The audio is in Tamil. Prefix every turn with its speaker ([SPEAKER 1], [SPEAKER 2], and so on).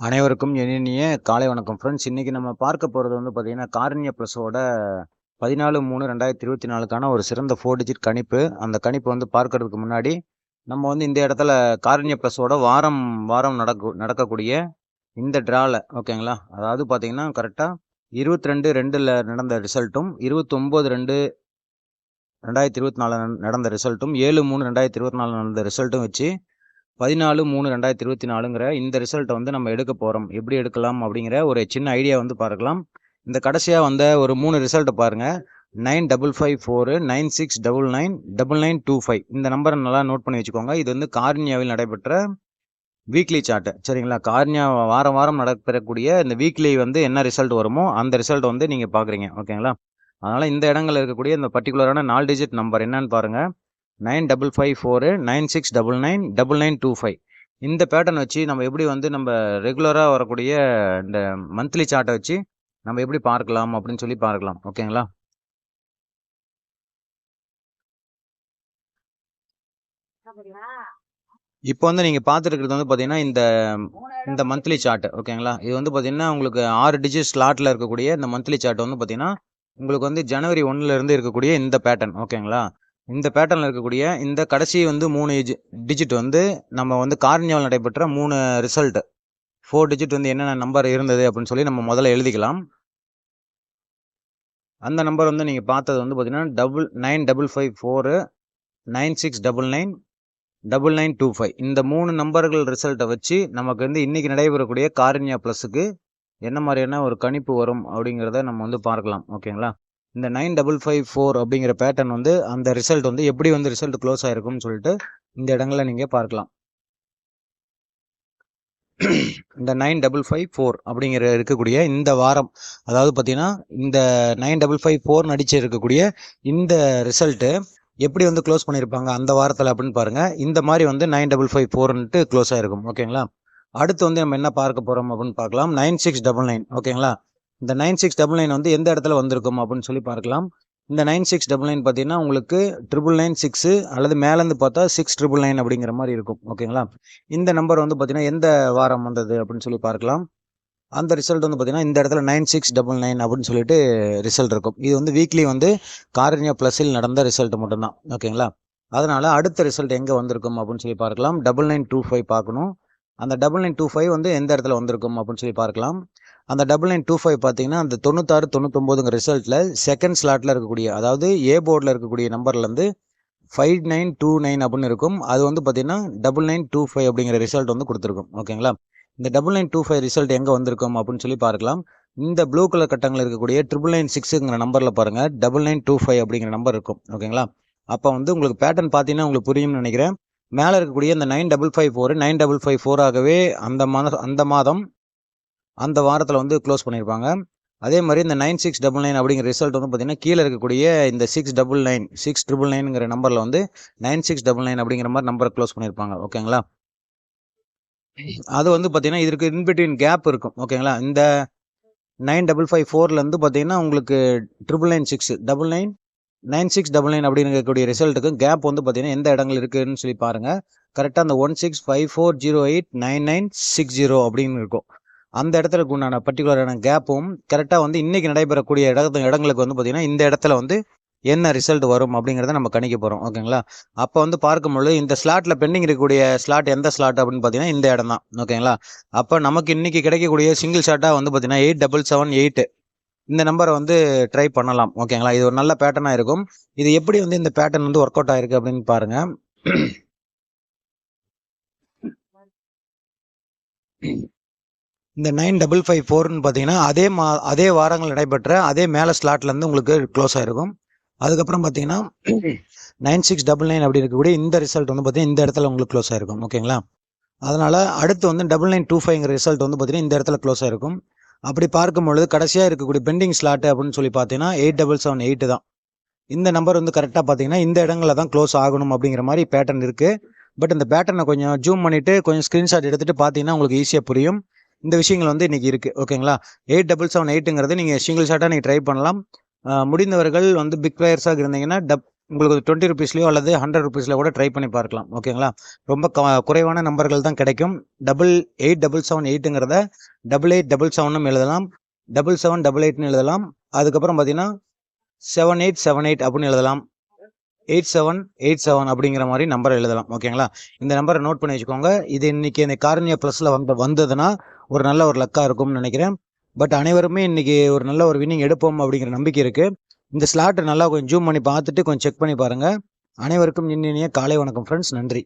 [SPEAKER 1] அனைவருக்கும் இனிய காலை வணக்கம் ஃப்ரெண்ட்ஸ் இன்றைக்கி நம்ம பார்க்க போகிறது வந்து பார்த்திங்கன்னா காரண்ய ப்ளஸோட பதினாலு மூணு ரெண்டாயிரத்தி இருபத்தி நாலுக்கான ஒரு சிறந்த ஃபோர் டிஜிட் கணிப்பு. அந்த கணிப்பு வந்து பார்க்கறதுக்கு முன்னாடி நம்ம வந்து இந்த இடத்துல காரண்ய ப்ளஸோட வாரம் வாரம் நடக்கு நடக்கக்கூடிய இந்த ட்ராவில் ஓகேங்களா அதாவது பார்த்தீங்கன்னா கரெக்டாக இருபத்தி ரெண்டு ரெண்டில் நடந்த ரிசல்ட்டும் இருபத்தொம்போது ரெண்டு ரெண்டாயிரத்தி இருபத்தி நாலு நடந்த ரிசல்ட்டும் ஏழு மூணு ரெண்டாயிரத்தி இருபத்தி நாலு நடந்த ரிசல்ட்டும் வச்சு பதினாலு மூணு ரெண்டாயிரத்தி இருபத்தி நாலுங்கிற இந்த ரிசல்ட்டை வந்து நம்ம எடுக்க போகிறோம் எப்படி எடுக்கலாம் அப்படிங்கிற ஒரு சின்ன ஐடியா வந்து பார்க்கலாம். இந்த கடைசியாக வந்த ஒரு மூணு ரிசல்ட்டை பாருங்கள் nine double five four nine six double nine double nine two five இந்த நம்பரை நல்லா நோட் பண்ணி வச்சுக்கோங்க. இது வந்து கார்னியாவில் நடைபெற்ற வீக்லி சார்ட்டு சரிங்களா? கார்னியா வாரம் வாரம் நடைபெறக்கூடிய இந்த வீக்லி வந்து என்ன ரிசல்ட் வருமோ அந்த ரிசல்ட் வந்து நீங்கள் பார்க்குறீங்க. ஓகேங்களா? அதனால் இந்த இடங்களில் இருக்கக்கூடிய இந்த பர்டிகுலரான நாலு டிஜிட் நம்பர் என்னன்னு பாருங்கள் nine double five four nine six double nine double nine two five. இந்த பேட்டர்ன் வச்சு நம்ம எப்படி வந்து நம்ம ரெகுலராக வரக்கூடிய இந்த மந்த்லி சார்ட்டை வச்சு நம்ம எப்படி பார்க்கலாம் அப்படின்னு சொல்லி பார்க்கலாம். ஓகேங்களா? இப்போ வந்து நீங்கள் பார்த்துருக்கிறது வந்து பார்த்தீங்கன்னா இந்த இந்த மந்த்லி சார்ட் ஓகேங்களா? இது வந்து பார்த்தீங்கன்னா உங்களுக்கு ஆறு டிஜிட் ஸ்லாட்டில் இருக்கக்கூடிய இந்த மந்த்லி சார்ட் வந்து பார்த்தீங்கன்னா உங்களுக்கு வந்து ஜனவரி ஒன்னுலேருந்து இருக்கக்கூடிய இந்த பேட்டர்ன் ஓகேங்களா? இந்த பேட்டர்னில் இருக்கக்கூடிய இந்த கடைசி வந்து மூணு டிஜிட் வந்து நம்ம வந்து கார்னியாவில் நடைபெற்ற மூணு ரிசல்ட் ஃபோர் டிஜிட் வந்து என்னென்ன நம்பர் இருந்தது அப்படின்னு சொல்லி நம்ம முதல்ல எழுதிக்கலாம். அந்த நம்பர் வந்து நீங்கள் பார்த்தது வந்து பார்த்தீங்கன்னா double nine double five four nine six double nine double nine two five இந்த மூணு நம்பர்கள் ரிசல்ட்டை வச்சு நமக்கு வந்து இன்றைக்கி நடைபெறக்கூடிய காரண்யா ப்ளஸுக்கு என்ன மாதிரியான ஒரு கணிப்பு வரும் அப்படிங்கிறத நம்ம வந்து பார்க்கலாம். ஓகேங்களா? இந்த நைன் டபுள் ஃபைவ் ஃபோர் அப்படிங்கிற பேட்டர்ன் வந்து அந்த ரிசல்ட் வந்து எப்படி வந்து ரிசல்ட் க்ளோஸ் ஆயிருக்கும்னு சொல்லிட்டு இந்த இடங்களில் நீங்கள் பார்க்கலாம். இந்த நைன் டபுள் ஃபைவ் ஃபோர் அப்படிங்கிற இருக்கக்கூடிய இந்த வாரம் அதாவது பார்த்தீங்கன்னா இந்த நைன் டபுள் ஃபைவ் ஃபோர் நடிச்சு இருக்கக்கூடிய இந்த ரிசல்ட்டு எப்படி வந்து க்ளோஸ் பண்ணியிருப்பாங்க அந்த வாரத்தில் அப்படின்னு பாருங்கள் இந்த மாதிரி வந்து நைன் டபுள் ஃபைவ் ஃபோர்ன்ட்டு க்ளோஸ் ஆயிருக்கும் ஓகேங்களா அடுத்து வந்து நம்ம என்ன பார்க்க போகிறோம் அப்படின்னு பார்க்கலாம். நைன் சிக்ஸ் டபுள் நைன் ஓகேங்களா இந்த நைன் சிக்ஸ் டபுள் நைன் வந்து எந்த இடத்துல வந்திருக்கும் அப்படின்னு சொல்லி பார்க்கலாம். இந்த நைன் சிக்ஸ் டபுள் நைன் பார்த்தீங்கன்னா உங்களுக்கு ட்ரிபிள் நைன் சிக்ஸு அல்லது மேலேருந்து பார்த்தா சிக்ஸ் ட்ரிபிள் நைன் அப்படிங்கிற மாதிரி இருக்கும். ஓகேங்களா இந்த நம்பர் வந்து பார்த்தீங்கன்னா எந்த வாரம் வந்தது அப்படின்னு சொல்லி பார்க்கலாம். அந்த ரிசல்ட் வந்து பார்த்தீங்கன்னா இந்த இடத்துல நைன் சிக்ஸ் டபுள் நைன் அப்படின்னு சொல்லிட்டு ரிசல்ட் இருக்கும். இது வந்து வீக்லி வந்து காரண்யா ப்ளஸில் நடந்த ரிசல்ட் மட்டும்தான். ஓகேங்களா அதனால் அடுத்த ரிசல்ட் எங்கே வந்திருக்கும் அப்படின்னு சொல்லி பார்க்கலாம். டபுள் நைன் டூ ஃபைவ் பார்க்கணும். அந்த டபுள் நைன் டூ ஃபைவ் வந்து எந்த இடத்துல வந்திருக்கும் அப்படின்னு சொல்லி பார்க்கலாம். அந்த டபுள் நைன் டூ ஃபைவ் பார்த்தீங்கன்னா அந்த தொண்ணூத்தாறு தொண்ணூத்தொம்போதுங்க ரிசல்ட்டில் செகண்ட் ஸ்லாட்டில் இருக்கக்கூடிய அதாவது ஏ போர்டில் இருக்கக்கூடிய நம்பர்லேருந்து ஃபைவ் நைன் டூ நைன் அப்படின்னு இருக்கும். அது வந்து பார்த்தீங்கன்னா டபுள் நைன் டூ ஃபைவ் அப்படிங்கிற ரிசல்ட் வந்து கொடுத்துருக்கும். ஓகேங்களா இந்த double nine two five result எங்கே வந்திருக்கும் அப்படின்னு சொல்லி பார்க்கலாம். இந்த ப்ளூ கலர் கட்டங்கள் இருக்கக்கூடிய ட்ரிபிள் நைன் சிக்ஸுங்கிற நம்பரில் பாருங்கள் டபுள் நைன் டூ ஃபைவ் அப்படிங்கிற நம்பர் இருக்கும். ஓகேங்களா அப்போ வந்து உங்களுக்கு பேட்டர்ன் பார்த்தீங்கன்னா உங்களுக்கு புரியும்னு நினைக்கிறேன். மேலே இருக்கக்கூடிய இந்த nine double five four nine double five ஃபோராகவே அந்த மாதம் அந்த மாதம் அந்த வாரத்தில் வந்து க்ளோஸ் பண்ணியிருப்பாங்க அதே மாதிரி இந்த நைன் சிக்ஸ் டபுள் நைன் அப்படிங்கிற ரிசல்ட் வந்து பார்த்தீங்கன்னா கீழே இருக்கக்கூடிய இந்த six double nine six triple நைனுங்கிற நம்பரில் வந்து நைன் சிக்ஸ் டபுள் நைன் அப்படிங்கிற மாதிரி நம்பரை க்ளோஸ் பண்ணியிருப்பாங்க ஓகேங்களா? அது வந்து பார்த்தீங்கன்னா இதற்கு இன்பிட்வீன் கேப் இருக்கும். ஓகேங்களா? இந்த நைன் டபுள் ஃபைவ் ஃபோர்லேருந்து பார்த்தீங்கன்னா உங்களுக்கு triple nine six double nine nine six double nine அப்படிங்கக்கூடிய ரிசல்ட்டுக்கும் கேப் வந்து பார்த்தீங்கன்னா எந்த இடங்கள் இருக்குதுன்னு சொல்லி பாருங்கள் கரெக்டாக அந்த one six five four zero eight nine nine six zero அப்படின்னு இருக்கும். அந்த இடத்துல உண்டான பர்டிகுலரான கேப்பும் கரெக்டாக வந்து இன்றைக்கி நடைபெறக்கூடிய இடத்து இடங்களுக்கு வந்து பார்த்திங்கன்னா இந்த இடத்துல வந்து என்ன ரிசல்ட் வரும் அப்படிங்கிறத நம்ம கணிக்க போகிறோம் ஓகேங்களா அப்போ வந்து பார்க்கும்பொழுது இந்த ஸ்லாட்டில் பெண்டிங் இருக்கக்கூடிய ஸ்லாட் எந்த ஸ்லாட் அப்படின்னு பார்த்தீங்கன்னா இந்த இடம் தான். ஓகேங்களா அப்போ நமக்கு இன்றைக்கி கிடைக்கக்கூடிய சிங்கிள் ஷாட்டாக வந்து பார்த்தீங்கன்னா எயிட் டபுள் செவன் எயிட்டு இந்த நம்பரை வந்து ட்ரை பண்ணலாம். ஓகேங்களா இது ஒரு நல்ல பேட்டர்னாக இருக்கும். இது எப்படி வந்து இந்த பேட்டர்ன் வந்து ஒர்க் அவுட் ஆயிருக்கு அப்படின்னு பாருங்கள் இந்த நைன் டபுள் ஃபைவ் ஃபோர்னு பார்த்தீங்கன்னா அதே மா அதே வாரங்கள் நடைபெற்ற அதே மேலே ஸ்லாட்லேருந்து உங்களுக்கு க்ளோஸ் ஆகிருக்கும் அதுக்கப்புறம் பார்த்தீங்கன்னா நைன் சிக்ஸ் டபுள் நைன் அப்படி இருக்கக்கூடிய இந்த ரிசல்ட் வந்து பார்த்தீங்கன்னா இந்த இடத்துல உங்களுக்கு க்ளோஸ் ஆகிருக்கும் ஓகேங்களா? அதனால் அடுத்து வந்து டபுள் நைன் டூ ஃபைவ்ங்கிற ரிசல்ட் வந்து பார்த்தீங்கன்னா இந்த இடத்துல க்ளோஸ் ஆகிருக்கும் அப்படி பார்க்கும்பொழுது கடைசியாக இருக்கக்கூடிய பெண்டிங் ஸ்லாட்டு அப்படின்னு சொல்லி பார்த்தீங்கன்னா எயிட் டபுள் செவன் எயிட்டு தான். இந்த நம்பர் வந்து கரெக்டாக பார்த்தீங்கன்னா இந்த இடங்களில் தான் க்ளோஸ் ஆகணும் அப்படிங்கிற மாதிரி பேட்டர்ன் இருக்குது பட் இந்த பேட்டர்னை கொஞ்சம் ஜூம் பண்ணிவிட்டு கொஞ்சம் ஸ்க்ரீன்ஷாட் எடுத்துகிட்டு பார்த்தீங்கன்னா உங்களுக்கு ஈஸியாக புரியும். இந்த விஷயங்கள் வந்து இன்றைக்கி இருக்குது ஓகேங்களா? எயிட் டபுள் செவன் எயிட்டுங்கிறது நீங்கள் சிங்கிள் ஷாட்டாக நீங்கள் ட்ரை பண்ணலாம். முடிந்தவர்கள் வந்து பிக் பிளேயர்ஸாக இருந்தீங்கன்னா டப் உங்களுக்கு டுவெண்ட்டி ருபீஸ்லையோ அல்லது ஹண்ட்ரட் ருபீஸில் கூட ட்ரை பண்ணி பார்க்கலாம் ஓகேங்களா? ரொம்ப குறைவான நம்பர்கள் தான் கிடைக்கும். டபுள் எயிட் டபுள் செவன் எயிட்டுங்கிறத டபுள் எயிட் டபுள் செவனும் எழுதலாம். டபுள் செவன் டபுள் எயிட்னு எழுதலாம். அதுக்கப்புறம் பார்த்தீங்கன்னா செவன் எயிட் செவன் எயிட் அப்படின்னு எழுதலாம். எயிட் செவன் எயிட் செவன் அப்படிங்கிற மாதிரி நம்பர் எழுதலாம் ஓகேங்களா? இந்த நம்பரை நோட் பண்ணி வச்சுக்கோங்க. இது இன்னைக்கு இந்த காரணியா ப்ளஸில் வந்து வந்ததுன்னா ஒரு நல்ல ஒரு லக்காக இருக்கும்னு நினைக்கிறேன். பட் அனைவருமே இன்றைக்கி ஒரு நல்ல ஒரு வின்னிங் எடுப்போம் அப்படிங்கிற நம்பிக்கை இருக்குது இந்த ஸ்லாட்டை நல்லா கொஞ்சம் ஜூம் பண்ணி பார்த்துட்டு கொஞ்சம் செக் பண்ணி பாருங்கள் அனைவருக்கும் இனிய காலை வணக்கம் ஃப்ரெண்ட்ஸ் நன்றி.